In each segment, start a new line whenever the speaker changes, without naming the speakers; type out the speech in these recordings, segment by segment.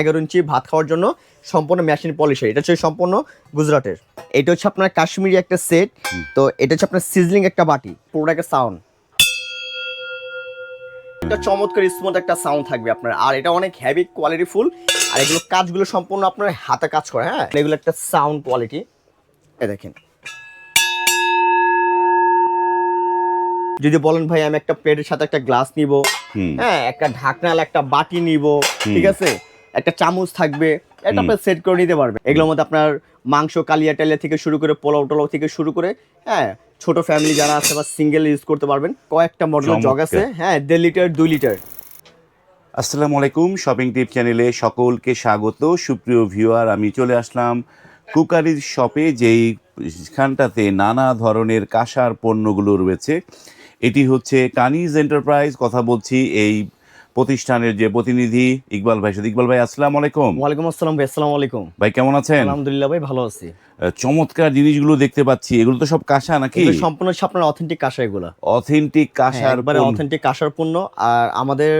এগারো ইঞ্চি ভাত খাওয়ার জন্য সম্পূর্ণ মেশিন পলিশের এটা হচ্ছে সম্পূর্ণ গুজরাটের। এটা হচ্ছে আপনার কাশ্মীরি একটা সেট তো এটা হচ্ছে আপনার সিজলিং একটা বাটি পুরোটা একটা সাউন্ড একটা চমৎকার স্মুথ একটা সাউন্ড থাকবে আপনার। আর এটা অনেক হেভি কোয়ালিটি ফুল আর এগুলো কাজগুলো সম্পূর্ণ আপনার হাতে কাজ করে হ্যাঁ? এগুলো একটা সাউন্ড কোয়ালিটি এ দেখেন। যদি বলেন ভাই আমি একটা প্লেটের সাথে একটা গ্লাস নিব হ্যাঁ একটা ঢাকনাল একটা বাটি নিব ঠিক আছে? একটা চামচ থাকবে এটা আপনার সেট করে নিতে পারবে এগুলোর মধ্যে আপনার মাংস কালিয়া টালিয়া থেকে শুরু করে পোলাও টোলাও থেকে শুরু করে হ্যাঁ ছোট ফ্যামিলি যারা আছে বা সিঙ্গেল ইউজ করতে পারবেন কয়েকটা মডেল জগ আছে হ্যাঁ দেড় লিটার দুই লিটার
আসসালামু আলাইকুম শপিং টিপ চ্যানেলে সকলকে স্বাগত। সুপ্রিয় ভিউয়ার আমি চলে আসলাম কুকারির শপে যেই খানটাতে নানা ধরনের কাঁসার পণ্যগুলো রয়েছে। এটি হচ্ছে কানিজ এন্টারপ্রাইজ কথা বলছি এই প্রতিষ্ঠানের যে প্রতিনিধি ইকবাল ভাই সাথে ইকবাল ভাই আসসালামু আলাইকুম।
ওয়ালাইকুম আসসালাম ভাই আসসালামু আলাইকুম।
ভাই কেমন আছেন?
আলহামদুলিল্লাহ ভাই ভালো আছি।
চমৎকার জিনিসগুলো দেখতে পাচ্ছি। এগুলো তো সব কাঁসা নাকি?
সম্পূর্ণ আপনার অথেন্টিক কাঁসা এগুলো।
অথেন্টিক কাঁসার
একবারে
পণ্য।
অথেন্টিক কাঁসার পণ্য। আর আমাদের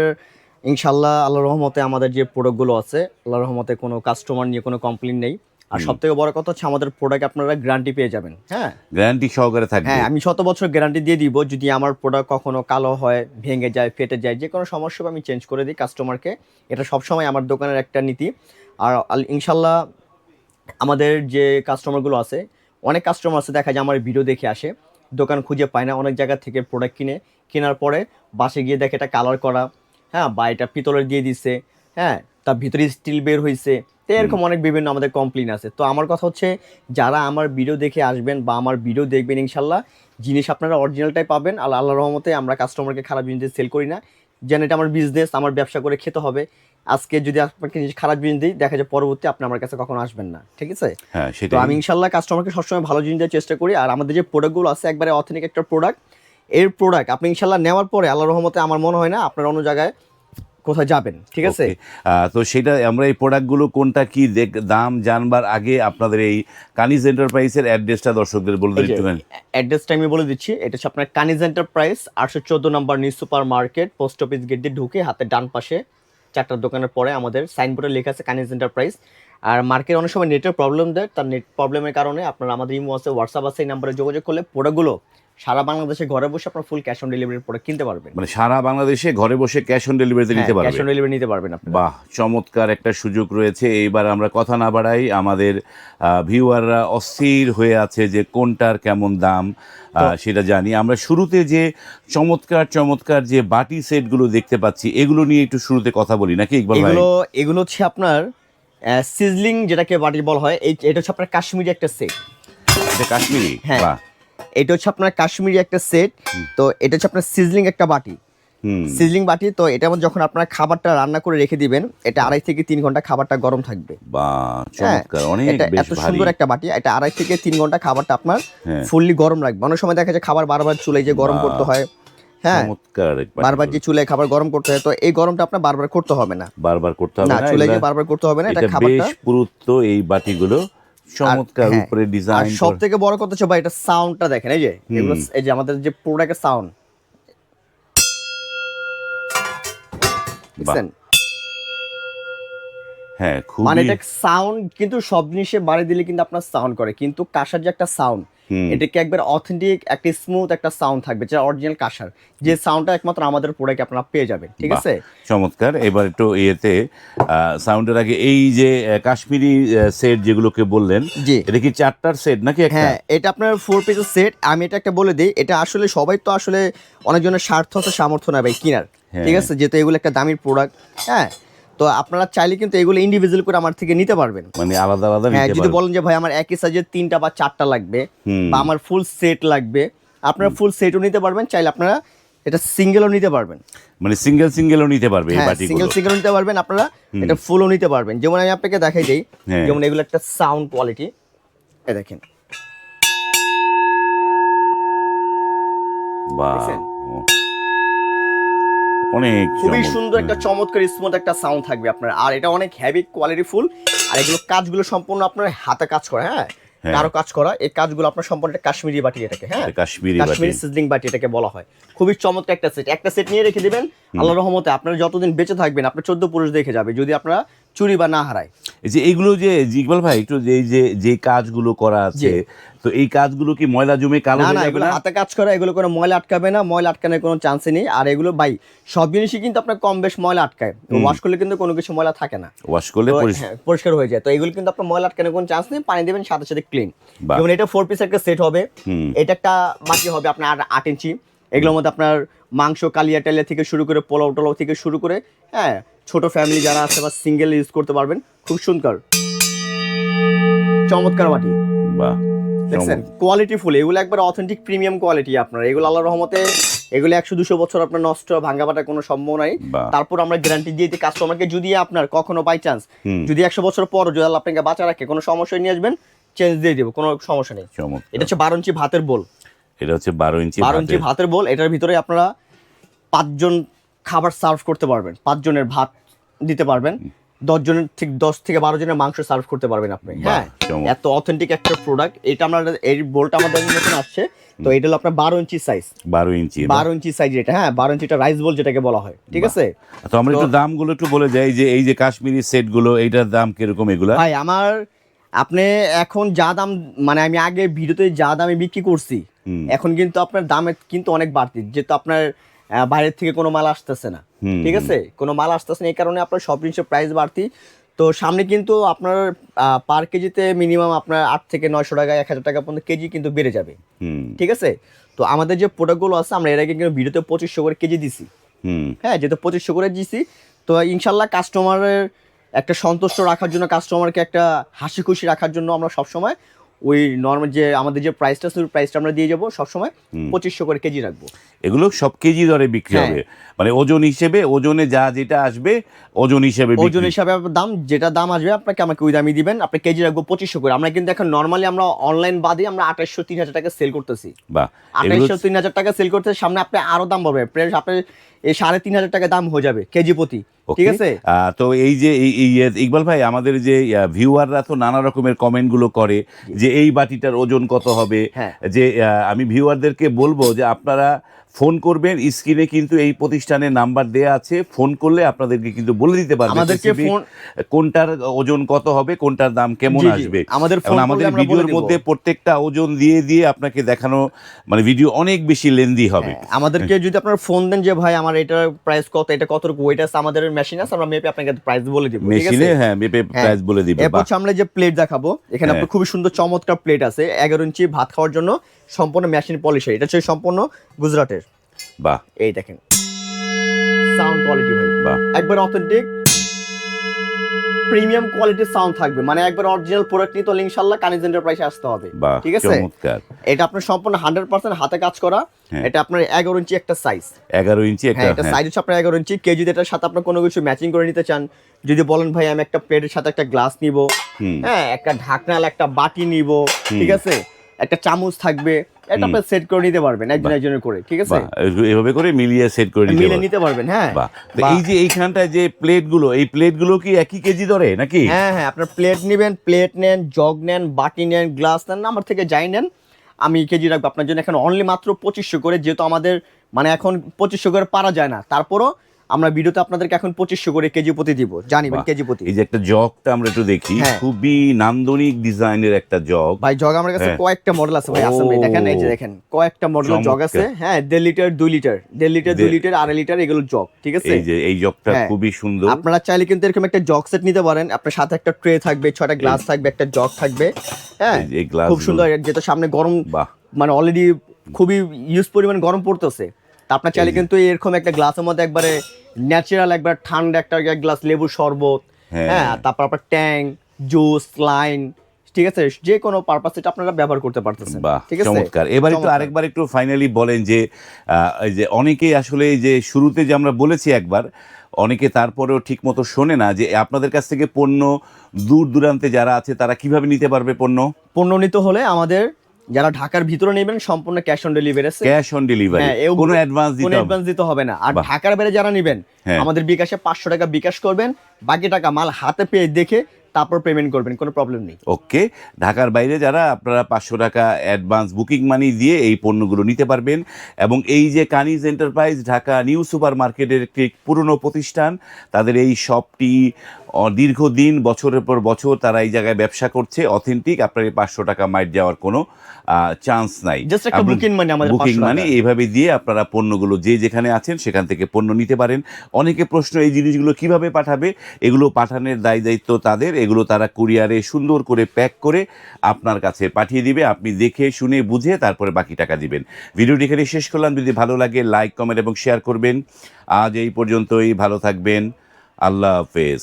ইনশাল্লাহ আল্লাহ রহমতে আমাদের যে প্রোডাক্টগুলো আছে আল্লাহ রহমতে কোনো কাস্টমার নিয়ে কোনো কমপ্লেন নেই। আর সব থেকে বড় কথা হচ্ছে আমাদের প্রোডাক্ট আপনারা গ্যারান্টি পেয়ে যাবেন। হ্যাঁ?
গ্যারান্টি সহকারে থাকবে।
হ্যাঁ আমি শত বছর গ্যারান্টি দিয়ে দিব যদি আমার প্রোডাক্ট কখনো কালো হয় ভেঙে যায় ফেটে যায় যে কোনো সমস্যা আমি চেঞ্জ করে দিই কাস্টমারকে এটা সবসময় আমার দোকানের একটা নীতি। আর ইনশাল্লাহ আমাদের যে কাস্টমারগুলো আছে অনেক কাস্টমার আছে দেখা যায় আমার ভিডিও দেখে আসে। দোকান খুঁজে পায় না অনেক জায়গা থেকে প্রোডাক্ট কিনে। কেনার পরে বাসে গিয়ে দেখে এটা কালার করা। হ্যাঁ বা এটা পিতলের দিয়ে দিছে। হ্যাঁ তার ভিতরে স্টিল বের হয়েছে তো এরকম অনেক বিভিন্ন আমাদের কমপ্লেন আছে। তো আমার কথা হচ্ছে যারা আমার ভিডিও দেখে আসবেন বা আমার ভিডিও দেখবেন ইনশাল্লাহ জিনিস আপনারা অরিজিনালটাই পাবেন। আল্লাহ আল্লাহ রহমতে আমরা কাস্টমারকে খারাপ জিনিস সেল করি না। যেন এটা আমার বিজনেস আমার ব্যবসা করে খেতে হবে। আজকে যদি আপনাকে জিনিস খারাপ জিনিস দিই দেখা যায় পরবর্তী আপনি আমার কাছে কখনো আসবেন না। ঠিক আছে?
হ্যাঁ
তো আমি ইনশাল্লাহ কাস্টমারকে সবসময় ভালো জিনিস দেওয়ার চেষ্টা করি। আর আমাদের যে প্রোডাক্টগুলো আছে একবারে অথেন্টিক একটা প্রোডাক্টের প্রোডাক্ট আপনি ইনশাল্লাহ নেওয়ার পরে আল্লাহ রহমতে আমার মনে হয় না আপনার অন্য জায়গায় কোথায় যাবেন ঠিক আছে?
তো সেটা আমরা এই প্রোডাক্টগুলো কোনটা কি দেখ- দাম জানবার আগে আপনাদের এই কানিজ এন্টারপ্রাইজের অ্যাড্রেসটা দর্শকদের বলে দেন একটুখানি।
অ্যাড্রেসটা আমি বলে দিচ্ছি। এটা হচ্ছে আপনার কানিজ এন্টারপ্রাইজ আটশো চোদ্দ number new super market post office gate দিয়ে ঢুকে হাতে ডান পাশে চারটা দোকানের পরে আমাদের সাইনবোর্ডে লেখা আছে কানিজ এন্টারপ্রাইজ আর মার্কেট অনেক সময় নেটের প্রবলেম দেয় তার নেট প্রবলেমের কারণে আপনার আমাদের ইমো আছে হোয়াটসঅ্যাপ আছে এই নাম্বারে যোগাযোগ করলে প্রোডাক্টগুলো সারা বাংলাদেশে ঘরে বসে আপনার full cash on delivery product কিনতে পারবেন।
মানে সারা বাংলাদেশে ঘরে বসে ক্যাশ অন ডেলিভারিতে নিতে
পারবেন
ক্যাশ
অন ডেলিভারি নিতে পারবেন আপনি
বাহ চমৎকার একটা সুযোগ রয়েছে। এইবার আমরা কথা না বাড়াই আমাদের ভিউয়াররা অস্থির হয়ে আছে যে কোনটার কেমন দাম সেটা জানি। আমরা শুরুতে যে চমৎকার চমৎকার যে বাটি সেটগুলো দেখতে পাচ্ছি এগুলো নিয়ে একটু শুরুতে কথা বলি নাকি ইকবাল ভাই?
এগুলো এগুলো হচ্ছে আপনার সিজলিং যেটাকে বাটি বলা হয় এই এটা হচ্ছে আপনার কাশ্মীরি একটা সেট
এটা কাশ্মীরি?
হ্যাঁ। এটা হচ্ছে আপনার কাশ্মীরি একটা সেট তো এটা হচ্ছে আপনার সিজলিং একটা বাটি। সিজলিং বাটি তো এটা যখন আপনার খাবারটা রান্না করে রেখে দিবেন এটা আড়াই থেকে তিন ঘণ্টা খাবারটা গরম থাকবে। হ্যাঁ, এটা এত সুন্দর একটা বাটি এটা আড়াই থেকে তিন ঘণ্টা খাবারটা আপনার
হ্যাঁ।
ফুললি গরম রাখবে। অনেক সময় দেখা যায় খাবার বারবার চুলে যে গরম করতে হয়। হ্যাঁ বারবার যে চুলে খাবার গরম করতে হয় তো এই গরমটা আপনার বারবার করতে হবে না।
বারবার করতে হবে
না চুলে বারবার করতে হবে না এটা খাবারটা
পুরুত্ব এই বাটিগুলো। চমৎকার
হ্যাঁ,
উপরে ডিজাইন
সব থেকে বড় কথা হচ্ছে ভাই এটা সাউন্ডটা দেখেন এই যে এই যে আমাদের যে প্রোডাক্টের সাউন্ড
হ্যাঁ
মানে এটা সাউন্ড কিন্তু সব জিনিসে বাড়ি দিলে কিন্তু আপনার সাউন্ড করে কিন্তু কাঁসার যে একটা সাউন্ড। এটাকে একবার অথেন্টিক একটা স্মুথ একটা সাউন্ড থাকবে যেটা অরিজিনাল কাঁসার। যে সাউন্ডটা একমাত্র আমাদের প্রোডাক্ট আপনারা পেয়ে যাবেন ঠিক আছে?
চমৎকার। এবার একটু ইয়েতে সাউন্ডের আগে এই যে কাশ্মীরি সেট যেগুলোকে বললেন এটা কি চারটার সেট নাকি একটা?
হ্যাঁ এটা আপনার ফোর পিসের সেট আমি এটা একটা বলে দিই এটা আসলে সবাই তো আসলে অনেকজনের স্বার্থ সামর্থ্য না ভাই কিনার
হ্যাঁ।
ঠিক আছে? যেহেতু এগুলো একটা দামির প্রোডাক্ট হ্যাঁ? তো আপনারা চাইলে কিন্তু এগুলো ইন্ডিভিজুয়াল করে আমার থেকে নিতে পারবেন।
মানে আলাদা আলাদা
হ্যাঁ যদি বলেন যে ভাই আমার একই সাইজের তিনটা বা চারটা লাগবে বা আমার ফুল সেট লাগবে আপনারা ফুল সেটও নিতে পারবেন চাইলে আপনারা এটা সিঙ্গেলও নিতে পারবেন।
মানে সিঙ্গেল সিঙ্গেলও নিতে পারবে এই
হ্যাঁ
বাটিগুলো।
সিঙ্গেল সিঙ্গেল নিতে পারবেন আপনারা এটা ফুলও নিতে পারবেন। যেমন আমি আপনাকে দেখাই দিই
হ্যাঁ।
যেমন এগুলো একটা সাউন্ড কোয়ালিটি এ দেখেন।
বাহ। অনেক
খুবই। সুন্দর একটা চমৎকার স্মুথ একটা সাউন্ড থাকবে আপনার। আর এটা অনেক হ্যাভি কোয়ালিটি ফুল আর এগুলো কাজগুলো সম্পূর্ণ আপনার হাতে কাজ করা হ্যাঁ?
হ্যাঁ।
কারও কাজ করা এই কাজগুলো আপনার সম্পূর্ণ কাশ্মীরি বাটি এটাকে হ্যাঁ?
কাশ্মীরি
কাশ্মীরি সিজলিং বাটি এটাকে বলা হয়। খুবই চমৎকার একটা সেট একটা সেট নিয়ে রেখে দিবেন। আল্লাহ রহমতে আপনার যতদিন বেঁচে থাকবেন আপনার চোদ্দ পুরুষ দেখে যাবে। যদি আপনারা চুরি বা না হারায়।
এই যে এইগুলো যে ইকবাল ভাই একটু যে যে যে কাজগুলো করা আছে তো এই কাজগুলো কি ময়লা জমে কালো
না
হয়ে যাবে
এগুলো
না?
হাতে কাজ করা এগুলো কোনো ময়লা আটকাবে না ময়লা আটকানোর কোনো চান্সই নেই। আর এগুলো ভাই সব জিনিসই কিন্তু আপনার কম বেশ ময়লা আটকায়। ওয়াশ করলে কিন্তু কোনো কিছু ময়লা থাকে না।
ওয়াশ করলে পরিষ্কার
হ্যাঁ, হয়ে যায়। তো এগুলো কিন্তু আপনার ময়লা আটকানোর কোনো চান্স নেই পানি দেবেন সাথে সাথে ক্লিন যেমন এটা ফোর পিস একটা সেট হবে। এটা একটা মাটি হবে আপনার আট ইঞ্চি। এগুলোর মধ্যে আপনার মাংস কালিয়া টালিয়া থেকে শুরু করে পোলাও টোলাও থেকে শুরু করে হ্যাঁ ছোট ফ্যামিলি যারা আছে বা সিঙ্গেল ইউজ করতে পারবেন খুব সুন্দর। চমৎকার বাটি।
বাহ
দেখছেন? কোয়ালিটি ফুল এগুলো একবার অথেন্টিক প্রিমিয়াম কোয়ালিটি আপনার। এগুলো আল্লাহ রহমতে এগুলো একশো দুশো বছর আপনার নষ্ট ভাঙ্গা বাটার কোনো সম্ভব নাই। তারপর আমরা গ্যারান্টি দিয়ে দিই কাস্টমারকে যদি আপনার কখনো বাই চান্স যদি একশো বছর পর যদি আল্লাহ আপনাকে বাঁচা রাখে কোনো সমস্যা নিয়ে আসবেন চেঞ্জ দিয়ে দেবো কোনো সমস্যা নেই। এটা হচ্ছে বারো ইঞ্চি ভাতের বোল
এটা হচ্ছে বারো ইঞ্চি
বারো ইঞ্চি।
ভাতের।
বোল এটার ভিতরে আপনারা পাঁচজন খাবার সার্ভ করতে পারবেন পাঁচজনের ভাত দিতে পারবেন দশ জনের ঠিক দশ থেকে বারো জনের মাংস সার্ভ করতে পারবেন আপনি হ্যাঁ। এত অথেন্টিক একটা প্রোডাক্ট এটা আমরা এই বোলটা আমাদের নতুন আসছে তো এটা হলো আপনার বারো ইঞ্চি সাইজ
বারো ইঞ্চি
বারো ইঞ্চি সাইজ এটা হ্যাঁ বারো ইঞ্চিটা রাইস বোল যেটাকে বলা হয় ঠিক আছে?
তো আমরা একটু দামগুলো একটু বলে যাই যে এই যে কাশ্মীরি সেটগুলো এইটার দাম কীরকম এগুলো?
ভাই আমার আপনি এখন যা দাম মানে আমি আগে ভিডিওতে যা দামে বিক্রি করছি। এখন কিন্তু আপনার দামে কিন্তু অনেক বাড়তি যেহেতু আপনার বাইরের থেকে কোনো মাল আসতেছে না। ঠিক আছে? কোনো মাল আসতেছে না এই কারণে আপনার সব জিনিসের প্রাইস বাড়তি। তো সামনে কিন্তু আপনার পার কেজিতে মিনিমাম আপনার আট থেকে নয়শো টাকা এক হাজার টাকা পর্যন্ত কেজি কিন্তু বেড়ে যাবে। ঠিক আছে? তো আমাদের যে প্রোডাক্টগুলো আছে আমরা এর আগে কিন্তু ভিডিওতে পঁচিশশো করে কেজি দিছি। হ্যাঁ যেহেতু পঁচিশশো করে দিছি তো ইনশাল্লাহ কাস্টমারের একটা সন্তুষ্ট রাখার জন্য কাস্টমারকে একটা হাসি খুশি রাখার জন্য আমরা সবসময় ওই নর্মাল যে আমাদের যে প্রাইসটা ওই প্রাইসটা আমরা দিয়ে যাব সবসময় পঁচিশশো করে কেজি রাখব।
এগুলো সব কেজি দরে বিক্রি
হ্যাঁ।
হবে। মানে ওজন হিসেবে ওজনে যা যেটা আসবে ওজন হিসেবে।
ওজন হিসাবে দাম যেটা দাম আসবে আপনাকে আমাকে ওই দামই দিবেন। আপনি কেজি রাখব পঁচিশশো করে। আমরা কিন্তু এখন নর্মালি আমরা অনলাইন বাদে আমরা আঠাশশো তিন হাজার টাকা সেল করতেছি।
বা
আঠাশশো তিন হাজার টাকা সেল করতে সামনে আপনি আরও দাম পাবে প্রায় আপনার এই সাড়ে তিন হাজার টাকা দাম হয়ে যাবে কেজি প্রতি। ঠিক আছে?
আহ, তো এই যে ইকবাল ভাই আমাদের যে ভিউয়াররা তো নানা রকমের কমেন্টগুলো করে যে এই বাটিটার ওজন কত হবে।
হ্যাঁ।
যে আমি ভিউয়ারদেরকে বলব যে আপনারা ফোন করবেন স্ক্রিনে কিন্তু এই প্রতিষ্ঠানের নাম্বার দেয়া আছে ফোন করলে আপনাদেরকে কিন্তু বলে দিতে পারবে
আমাদেরকে ফোন-
কোনটার ওজন কত হবে কোনটার দাম কেমন। আসবে
আমাদের ফোন
আমাদের ভিডিওর মধ্যে প্রত্যেকটা ওজন দিয়ে দিয়ে আপনাকে দেখানো মানে ভিডিও অনেক বেশি লেন্দি হবে
হ্যাঁ, আমাদেরকে যদি আপনার ফোন দেন যে ভাই আমার এটার প্রাইস কত এটা কত ওয়েট আছে আমাদের মেশিন আছে আমরা মেপে আপনাকে প্রাইস বলে দিব
মেশিনে হ্যাঁ মেপে
হ্যাঁ।
প্রাইস বলে দিব
এরপর। আমরা যে প্লেট দেখাবো এখানে
হ্যাঁ।
আপনার খুবই সুন্দর চমৎকার প্লেট আছে এগারো ইঞ্চি ভাত খাওয়ার জন্য সম্পূর্ণ মেশিন পলিশার এটা হচ্ছে সম্পূর্ণ গুজরাটের।
বাহ।
এই দেখেন। সাউন্ড কোয়ালিটি ভাই।
বাহ।
একবার অথেন্টিক প্রিমিয়াম কোয়ালিটির সাউন্ড থাকবে। মানে একবার অরিজিনাল প্রোডাক্ট নিতে হলে ইনশাল্লাহ কানিজ এন্টারপ্রাইসে আসতে হবে। ঠিক আছে? এটা আপনার সম্পূর্ণ হান্ড্রেড পার্সেন্ট হাতে কাজ করা।
হ্যাঁ।
এটা আপনার এগারো ইঞ্চি একটা সাইজ
এগারো ইঞ্চি একটা
হ্যাঁ এটা
হ্যাঁ।
সাইজ হচ্ছে আপনার এগারো ইঞ্চি। কেজি এটার সাথে আপনার কোনো কিছু ম্যাচিং করে নিতে চান যদি বলেন ভাই আমি একটা প্লেটের সাথে একটা গ্লাস নিব। হ্যাঁ একটা ঢাকনাল একটা বাটি নিব। ঠিক আছে? একটা চামচ থাকবে এটা আপনি সেট করে নিতে পারবেন একজন একজনের করে ঠিক আছে?
এভাবে করে মিলিয়ে সেট করে নিতে
নিতে পারবেন হ্যাঁ।
এই যে এইখানটায় যে প্লেটগুলো এই প্লেটগুলো কি একই কেজি ধরে নাকি?
হ্যাঁ হ্যাঁ আপনার প্লেট নেবেন প্লেট নেন জগ নেন বাটি নেন গ্লাস নেন আমার থেকে যাই নেন আমি কেজি রাখব। আপনার জন্য এখন অনলি মাত্র পঁচিশশো করে যেহেতু আমাদের মানে এখন পঁচিশশো করে পারা যায় না। তারপরও আমরা ভিডিওতে আপনাদেরকে এখন পঁচিশশো করে কেজি প্রতি দিব। জানিবেন। কেজি প্রতি।
এই যে একটা জগটা আমরা একটু দেখি
হ্যাঁ।
খুবই নান্দনিক ডিজাইনের একটা জগ।
ভাই জগ আমার কাছে
হ্যাঁ।
কয়েকটা মডেল আছে ভাই আসেন ভাই দেখেন এই যে দেখেন কয়েকটা মডেল জগ আছে। হ্যাঁ দেড় লিটার দুই লিটার দেড় লিটার দুই লিটার আড়াই লিটার এগুলো জগ ঠিক আছে?
এই যে এই জগটা
হ্যাঁ।
খুবই সুন্দর।
আপনারা চাইলে কিন্তু এরকম একটা জগ সেট নিতে পারেন। আপনার সাথে একটা ট্রে থাকবে ছয়টা গ্লাস থাকবে একটা জগ থাকবে। হ্যাঁ খুব। সুন্দর। যেটা সামনে গরম মানে অলরেডি খুবই ইউজ পরিমাণ গরম পড়তেছে। তা আপনার চাইলে কিন্তু এরকম একটা গ্লাসের মধ্যে একবারে ন্যাচারাল একবার ঠান্ডা একটা এক গ্লাস লেবু শরবত
হ্যাঁ।
হ্যাঁ তারপর আপনার ট্যাং জুস লাইন ঠিক আছে যে কোনো পারপাস এটা আপনারা ব্যবহার করতে পারতেছেন ঠিক আছে?
চমৎকার। এবার একটু আরেকবার একটু ফাইনালি বলেন যে যে অনেকেই আসলে এই যে শুরুতে যে আমরা বলেছি একবার অনেকে তারপরেও ঠিক মতো শোনে না যে আপনাদের কাছ থেকে পণ্য দূর দূরান্তে যারা আছে তারা কীভাবে নিতে পারবে পণ্য?
পণ্য নিতে হলে আমাদের যারা ঢাকার ভিতরে নেবেন সম্পূর্ণ ক্যাশ অন ডেলিভারি আছে।
ক্যাশ অন ডেলিভারি
হ্যাঁ,
কোনো অ্যাডভান্স দিতে
কোনো
হবে
অ্যাডভান্স দিতে হবে না। আর ঢাকার বাইরে যারা নেবেন
হ্যাঁ।
আমাদের বিকাশে পাঁচশো টাকা বিকাশ করবেন বাকি টাকা মাল হাতে পেয়ে দেখে তারপর পেমেন্ট করবেন কোনো প্রবলেম নেই।
ওকে ঢাকার বাইরে যারা আপনারা পাঁচশো টাকা অ্যাডভান্স বুকিং মানি দিয়ে এই পণ্যগুলো নিতে পারবেন। এবং এই যে Kaniz enterprise Dhaka new super মার্কেটের একটি পুরনো প্রতিষ্ঠান তাদের এই শপটি দীর্ঘদিন বছরের পর বছর তারা এই জায়গায় ব্যবসা করছে অথেন্টিক আপনার এই পাঁচশো টাকা মাইট যাওয়ার কোনো চান্স নাই। Booking
500
money. এইভাবে দিয়ে আপনারা পণ্যগুলো যে যেখানে আছেন সেখান থেকে পণ্য নিতে পারেন। অনেকে প্রশ্ন এই জিনিসগুলো কীভাবে পাঠাবে? এগুলো পাঠানোর দায় দায়িত্ব তাদের এগুলো তারা কুরিয়ারে সুন্দর করে প্যাক করে আপনার কাছে পাঠিয়ে দিবে। আপনি দেখে শুনে বুঝে তারপরে বাকি টাকা দিবেন। ভিডিওটি এখানে শেষ করলাম। যদি ভালো লাগে লাইক কমেন্ট এবং শেয়ার করবেন। আজ এই পর্যন্তই। ভালো থাকবেন। আল্লাহ হাফেজ।